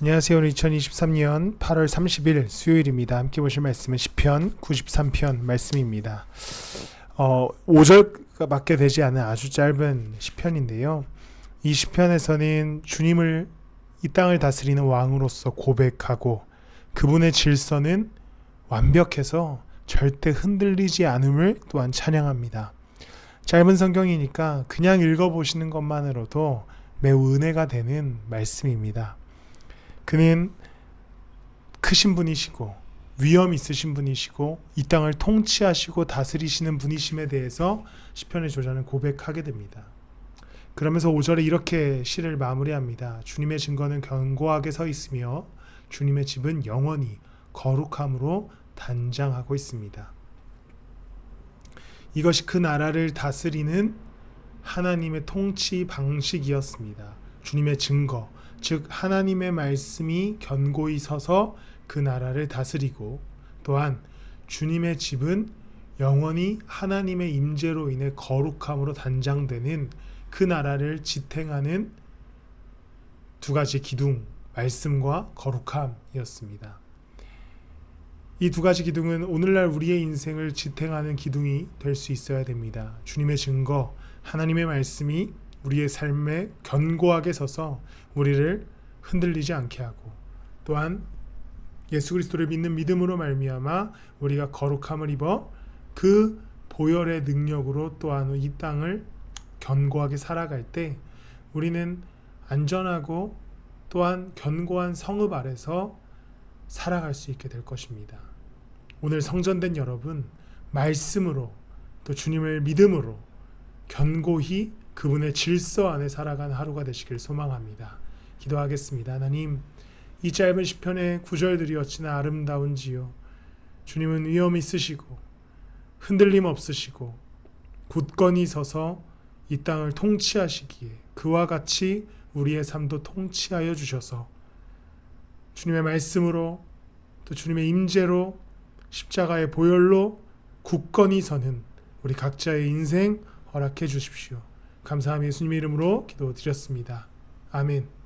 안녕하세요. 오늘 2023년 8월 30일 수요일입니다. 함께 보실 말씀은 시편 93편 말씀입니다. 어, 5절가 밖에 되지 않은 아주 짧은 시편인데요. 이 시편에서는 주님을 이 땅을 다스리는 왕으로서 고백하고 그분의 질서는 완벽해서 절대 흔들리지 않음을 또한 찬양합니다. 짧은 성경이니까 그냥 읽어보시는 것만으로도 매우 은혜가 되는 말씀입니다. 그는 크신 분이시고 위엄 있으신 분이시고 이 땅을 통치하시고 다스리시는 분이심에 대해서 시편의 저자는 고백하게 됩니다. 그러면서 5절에 이렇게 시를 마무리합니다. 주님의 증거는 견고하게 서 있으며 주님의 집은 영원히 거룩함으로 단장하고 있습니다. 이것이 그 나라를 다스리는 하나님의 통치 방식이었습니다. 주님의 증거, 즉 하나님의 말씀이 견고히 서서 그 나라를 다스리고 또한 주님의 집은 영원히 하나님의 임재로 인해 거룩함으로 단장되는 그 나라를 지탱하는 두 가지 기둥, 말씀과 거룩함이었습니다. 이 두 가지 기둥은 오늘날 우리의 인생을 지탱하는 기둥이 될 수 있어야 됩니다. 주님의 증거, 하나님의 말씀이 우리의 삶에 견고하게 서서 우리를 흔들리지 않게 하고 또한 예수 그리스도를 믿는 믿음으로 말미암아 우리가 거룩함을 입어 그 보혈의 능력으로 또한 이 땅을 견고하게 살아갈 때 우리는 안전하고 또한 견고한 성읍 아래서 살아갈 수 있게 될 것입니다. 오늘 성전된 여러분 말씀으로 또 주님을 믿음으로 견고히 그분의 질서 안에 살아간 하루가 되시길 소망합니다. 기도하겠습니다. 하나님, 이 짧은 시편의 구절들이 어찌나 아름다운지요. 주님은 위엄 있으시고 흔들림 없으시고 굳건히 서서 이 땅을 통치하시기에 그와 같이 우리의 삶도 통치하여 주셔서 주님의 말씀으로 또 주님의 임재로 십자가의 보혈로 굳건히 서는 우리 각자의 인생 허락해 주십시오. 감사함 예수님의 이름으로 기도드렸습니다. 아멘.